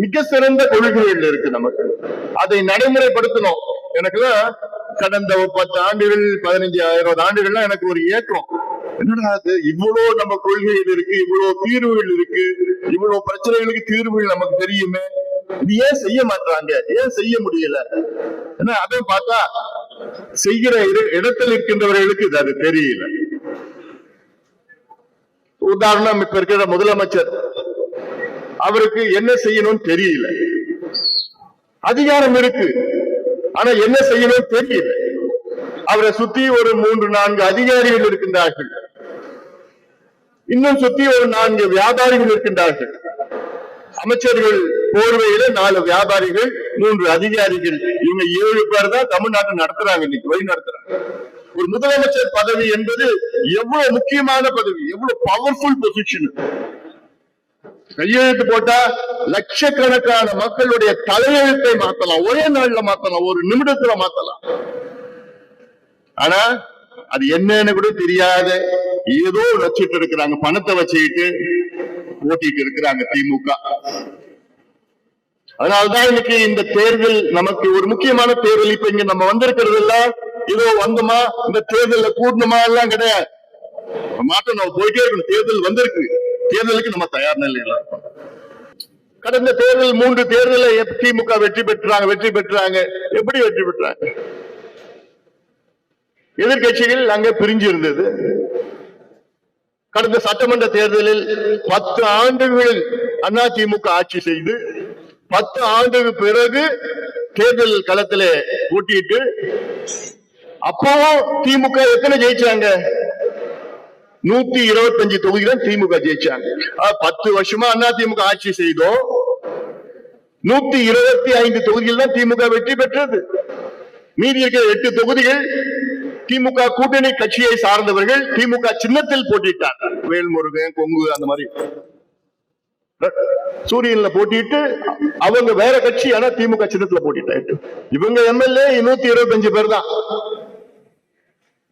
மிக சிறந்த கொள்கைகள் இருக்கு நமக்கு. அதை நடைமுறைப்படுத்தணும். எனக்குலாம் கடந்த பத்து ஆண்டுகள் பதினஞ்சு இருபது ஆண்டுகள்லாம் எனக்கு ஒரு ஏக்கம். என்னடா அது இவ்வளவு நம்ம கொள்கைகள் இருக்கு இவ்வளவு தீர்வுகள் இருக்கு இவ்வளவு பிரச்சனைகளுக்கு தீர்வுகள் நமக்கு தெரியுமே. இது ஏன் செய்ய மாட்டாங்க ஏன் செய்ய முடியல? ஏன்னா அதை பார்த்தா செய்கிற இடத்தில் இருக்கின்றவர்களுக்கு இது அது தெரியல. உதாரணம் இப்ப இருக்கிற முதலமைச்சர். அவருக்கு என்ன செய்யணும்னு தெரியல. அதிகாரம் இருக்கு. ஆனா என்ன செய்யணும் தெரியல. அவரை சுத்தி ஒரு மூன்று நான்கு அதிகாரிகள் இருக்கின்றார்கள். இன்னும் சுத்தி ஒரு நான்கு வியாபாரிகள் இருக்கின்றார்கள். அமைச்சர்கள் போர்வையில நாலு வியாபாரிகள் மூன்று அதிகாரிகள். இவங்க ஏழு பேர் தான் தமிழ்நாட்டை நடத்துறாங்க இன்னைக்கு வழி நடத்துறாங்க ஒரு முதலமைச்சர் பதவி என்பது எவ்வளவு முக்கியமான பதவி எவ்வளவு பவர்ஃபுல் பொசிஷன் கையெழுத்து போட்டா லட்சக்கணக்கான மக்களுடைய தலையெழுத்தை மாத்தலாம். ஒரே நாள்ல மாத்தலாம். ஒரு நிமிடத்துல மாத்தலாம். ஆனா அது என்னன்னு கூட தெரியாத. ஏதோ வச்சுட்டு இருக்கிறாங்க. பணத்தை வச்சுக்கிட்டு ஓட்டிட்டு இருக்கிறாங்க திமுக. அதனால்தான் இன்னைக்கு இந்த தேர்தல் நமக்கு ஒரு முக்கியமான தேர்தல். இப்ப இங்க நம்ம வந்திருக்கிறது எல்லாம் ஏதோ வந்தோமா? இந்த தேர்தல்ல கூடணுமா? எல்லாம் கிடையாது. மாற்றம் நம்ம போயிட்டே இருக்கணும். தேர்தல் வந்திருக்கு. தேர்தலுக்கு நம்ம தயார் நிலையில இருக்கோம். கடந்த தேர்தல் மூன்று தேர்தலை திமுக வெற்றி பெற்றாங்க வெற்றி பெற்றாங்க. எப்படி வெற்றி பெற்றாங்க? எதிர்க்கட்சிகள் அங்க பிரிஞ்சு இருந்தது. கடந்த சட்டமன்ற தேர்தலில் பத்து ஆண்டுகள் அதிமுக ஆட்சி செய்து பத்து ஆண்டுக்கு பிறகு தேர்தல் களத்திலே போட்டியிட்டு அப்பவும் திமுக எத்தனை ஜெயிச்சாங்க? நூத்தி இருபத்தஞ்சு தொகுதி தான் திமுக ஜெயிச்சாங்க. பத்து வருஷமா அண்ணா திமுக ஆட்சி செய்தோம் நூத்தி இருபத்தி ஐந்து தொகுதியில் தான் திமுக வெற்றி பெற்றது. மீதி இருக்கிற எட்டு தொகுதிகள் திமுக கூட்டணி கட்சியை சார்ந்தவர்கள் திமுக சின்னத்தில் போட்டிட்டார் வேல்முருகன் கொங்கு அந்த மாதிரி. சூரியன்ல போட்டிட்டு அவங்க வேற கட்சி ஆனா திமுக சின்னத்துல போட்டிட்டாரு இவங்க எம்எல்ஏ நூத்தி இருபத்தஞ்சு பேர் தான்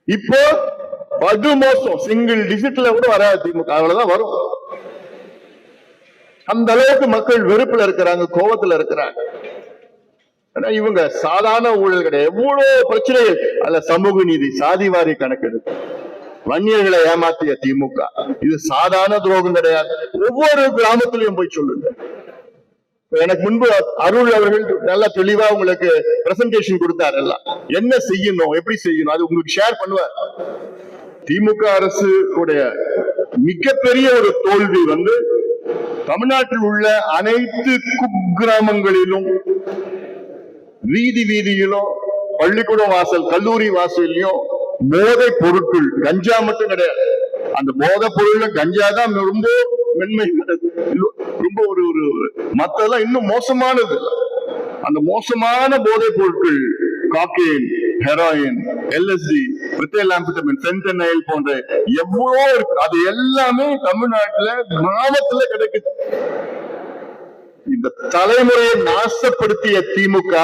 இப்போ படு மோசம் சிங்கிள் டிஜிட்ல கூட வராது திமுக. அவ்வளவுதான் வரும். அந்த அளவுக்கு மக்கள் வெறுப்புல இருக்கிறாங்க கோபத்துல இருக்கிறாங்க. ஆனா இவங்க சாதாரண ஊழல் கிடையாது. எவ்வளவு பிரச்சனைகள். அல்ல சமூக நீதி சாதிவாரி கணக்கெடுப்பு வன்னியர்களை ஏமாத்திய திமுக. இது சாதாரண துரோகம் கிடையாது. ஒவ்வொரு கிராமத்திலையும் போய் சொல்லுங்க. எனக்கு முன்பு அருள் அவர்கள் நல்லா தெளிவா உங்களுக்கு பிரசன்டேஷன் கொடுத்தார் எல்லாம். என்ன செய்யணும்? எப்படி செய்யணும்? அது உங்களுக்கு ஷேர் பண்ணுவார். திமுக அரசு உடைய மிகப்பெரிய ஒரு தோல்வி வந்து தமிழ்நாட்டில் உள்ள அனைத்து குக்கிராமங்களிலும் வீதி வீதியிலும் பள்ளிக்கூடம் வாசல் கல்லூரி வாசல்லையும் போதை பொருட்கள் கஞ்சா மட்டும் கிடையாது. அந்த போதை பொருள்ல கஞ்சா தான் ரொம்ப மென்மை ஒரு இன்னும் மோசமானது. அந்த மோசமான போதை பொருட்கள் காக்கேன் ஹெராயின் எல்எஸ்டி பிரித்தேலாம்பிட்டமின் போன்ற எவ்வளோ இருக்கு. அது எல்லாமே தமிழ்நாட்டுல கிராமத்துல கிடைக்குது. இந்த தலைமுறையை நாசப்படுத்திய திமுக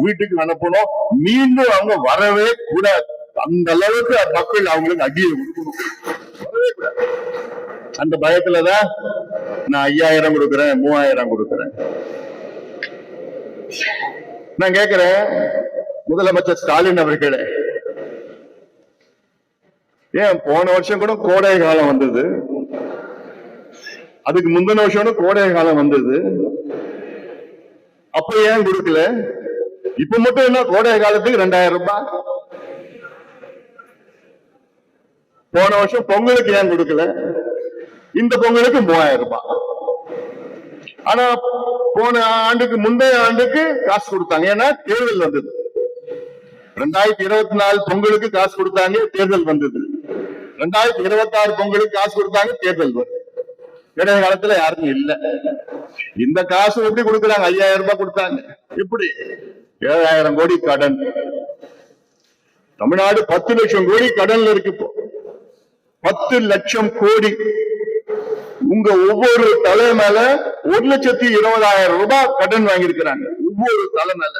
வீட்டுக்கு அனுப்பணும். மீண்டும் அவங்க வரவே கூடாது. அந்த அளவுக்கு மக்கள் அவங்களுக்கு அடியை கொடுக்கணும் அந்த பயத்துலதான் நான் ஐயாயிரம் கொடுக்கிறேன் மூவாயிரம் கொடுக்கிறேன். நான் கேக்குறேன் முதலமைச்சர் ஸ்டாலின் அவர்களே. ஏன் போன வருஷம் கூட கோடை காலம் வந்தது. அதுக்கு முந்தின வருஷம் கூட கோடை காலம் வந்தது. அப்ப ஏன் கொடுக்கல? இப்ப மட்டும் என்ன கோடை காலத்துக்கு ரெண்டாயிரம் ரூபாய்? போன வருஷம் பொங்கலுக்கு ஏன் கொடுக்கல? இந்த பொங்கலுக்கு மூவாயிரம் ரூபாய். ஆனா போன ஆண்டுக்கு முந்தைய ஆண்டுக்கு காசு கொடுத்தாங்க. ஏன்னா தேர்தல் வந்தது. ரெண்டாயிரத்தி இருபத்தி நாலு பொங்கலுக்கு காசு கொடுத்தாங்க தேர்தல் வந்தது. ரெண்டாயிரத்தி இருபத்தி ஆறு பொங்கலுக்கு காசு கொடுத்தாங்க தேர்தல் வருது இடைய காலத்துல யாருக்கும் இல்ல. இந்த காசு எப்படி கொடுக்குறாங்க? ஐயாயிரம் ரூபாய் கொடுத்தாங்க. எப்படி? ஏழாயிரம் கோடி கடன். தமிழ்நாடு பத்து லட்சம் கோடி கடன்ல இருக்கு இப்போ. பத்து லட்சம் கோடி. உங்க ஒவ்வொரு தலை மேல ஒரு லட்சத்தி இருபதாயிரம் ரூபாய் கடன் வாங்கியிருக்கிறாங்க. ஒவ்வொரு தலைமையில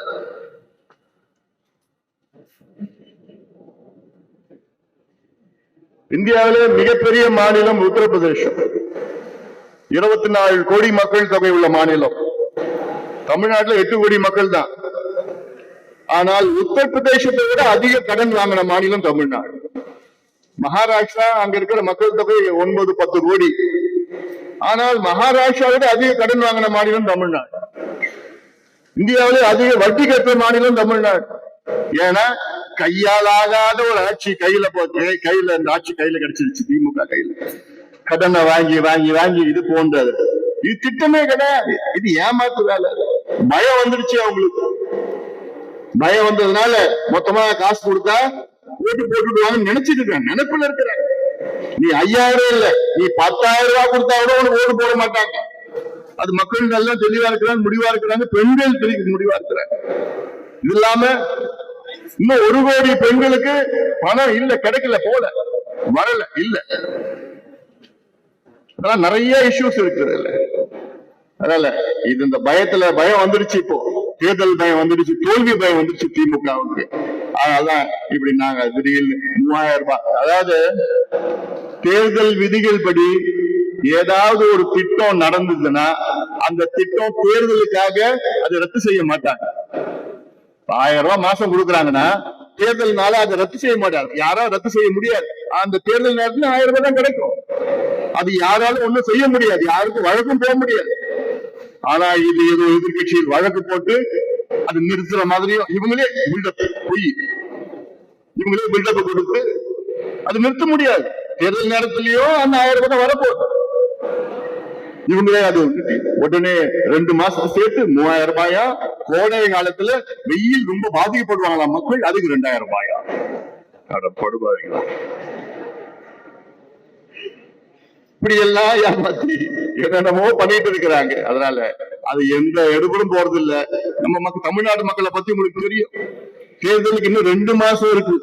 இந்தியாவிலே மிகப்பெரிய மாநிலம் உத்தரப்பிரதேசம். இருபத்தி நாலு கோடி மக்கள் தொகை உள்ள மாநிலம். தமிழ்நாட்டுல எட்டு கோடி மக்கள் தான் ஆனால் உத்தரப்பிரதேசத்தை விட அதிக கடன் வாங்கின மாநிலம் தமிழ்நாடு. மகாராஷ்டிரா அங்க இருக்கிற மக்கள் தொகை ஒன்பது பத்து கோடி. ஆனால் மகாராஷ்டிராவிட அதிக கடன் வாங்கின மாநிலம் தமிழ்நாடு. இந்தியாவிலே அதிக வட்டி கட்டுற மாநிலம் தமிழ்நாடு. ஏன்னா கையால் ஆகாத ஒரு ஆட்சி கையில போட்டு கையில இந்த ஆட்சி கையில கிடைச்சிருச்சு திமுக கையில. கடனை வாங்கி வாங்கி வாங்கி இது போன்றது. இது திட்டமே கிடையாது. இது ஏமாத்து வேலை. பயம் வந்துருச்சு அவங்களுக்கு. பயம் வந்ததுனால மொத்தமா காசு கொடுத்தா ஓட்டு போட்டுடுவாங்கன்னு நினைச்சிட்டு இருக்காங்க. நினைப்புல இருக்கிறாங்க. நீ ஐயாயிரம் இல்ல நீ பத்தாயிரம் ரூபாய் கொடுத்தா கூட உனக்கு ஓட்டு போட மாட்டாங்க. அது மக்கள் நல்லா தெளிவா இருக்கிறாங்க முடிவா இருக்கிறாங்க பெண்கள் தெளிவு முடிவா இருக்கிறாங்க. இது இல்லாம இன்னும் ஒரு கோடி பெண்களுக்கு பணம் இல்ல கிடைக்கல போல. வரல இல்ல. அதெல்லாம் நிறைய இஷ்யூஸ் இருக்குது இல்ல அதனால இது இந்த பயத்துல பயம் வந்துருச்சு இப்போ. தேர்தல் பயம் வந்துருச்சு தோல்வி பயம் வந்துருச்சு திமுகவுக்கு. அதனாலதான் இப்படி நாங்க திடீர்னு மூவாயிரம் ரூபாய் அதாவது தேர்தல் விதிகள் படி ஏதாவது ஒரு திட்டம் நடந்ததுன்னா அந்த திட்டம் தேர்தலுக்காக அதை ரத்து செய்ய மாட்டாங்க. ஆயிரம் ரூபாய் மாசம் கொடுக்குறாங்கன்னா தேர்தல்னால அதை ரத்து செய்ய மாட்டாங்க. யாரோ ரத்து செய்ய முடியாது. அந்த தேர்தல் நேரத்துல ஆயிரம் ரூபாய் தான் கிடைக்கும். அது யாராலும் ஒண்ணும் செய்ய முடியாது. யாருக்கும் வழக்கும் போக முடியாது. ஆனா இது ஏதோ எதிர்கட்சியில் வழக்கு போட்டு அது நிறுத்துற மாதிரியும் இவங்களே பில்டப் பொய் இவங்களே பில்டப் கொடுத்து அது நிறுத்த முடியாது. தேர்தல் நேரத்திலயும் அந்த ஆயிரம் ரூபாய் வரப்போகுது. இவங்களே அது உடனே ரெண்டு மாசத்துக்கு சேர்த்து மூவாயிரம் ரூபாயா? கோடை காலத்துல வெயில் ரொம்ப பாதிக்கப்படுவாங்களா மக்கள்? அதுக்கு ரெண்டாயிரம் ரூபாயா? அட இப்படி எல்லாம் ஏமாத்தி என்னென்னமோ பண்ணிட்டு இருக்கிறாங்க. அதனால அது எந்த எடுபடும் போறது இல்ல நம்ம மக்கள் தமிழ்நாடு மக்களை பத்தி உங்களுக்கு தெரியும். தேர்தலுக்கு இன்னும் ரெண்டு மாசம் இருக்கு.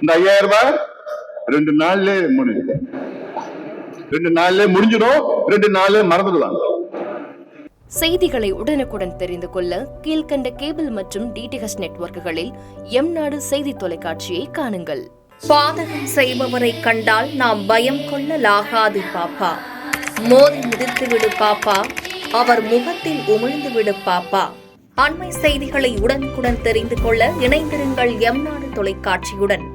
இந்த ஐயாயிரம் ரூபாய் ரெண்டு நாள்ல முடிஞ்சு ரெண்டு நாள்ல முடிஞ்சிடும் ரெண்டு நாள்ல மறந்துடுவாங்க செய்திகளை உடனுக்குடன் தெரிந்து கொள்ள கீழ்க்கண்ட கேபிள் மற்றும் டிடிஹெச் நெட்வொர்க்குகளில் எம் நாடு செய்தி தொலைக்காட்சியை காணுங்கள். பாதகம் செய்பவரை கண்டால் நாம் பயம் கொள்ளலாகாது பாப்பா. மோதி மிதித்து விடு பாப்பா. அவர் முகத்தில் உமிழ்ந்து விடு பாப்பா. அண்மை செய்திகளை உடனுக்குடன் தெரிந்து கொள்ள இணைந்திருங்கள் எம் நாடு தொலைக்காட்சியுடன்.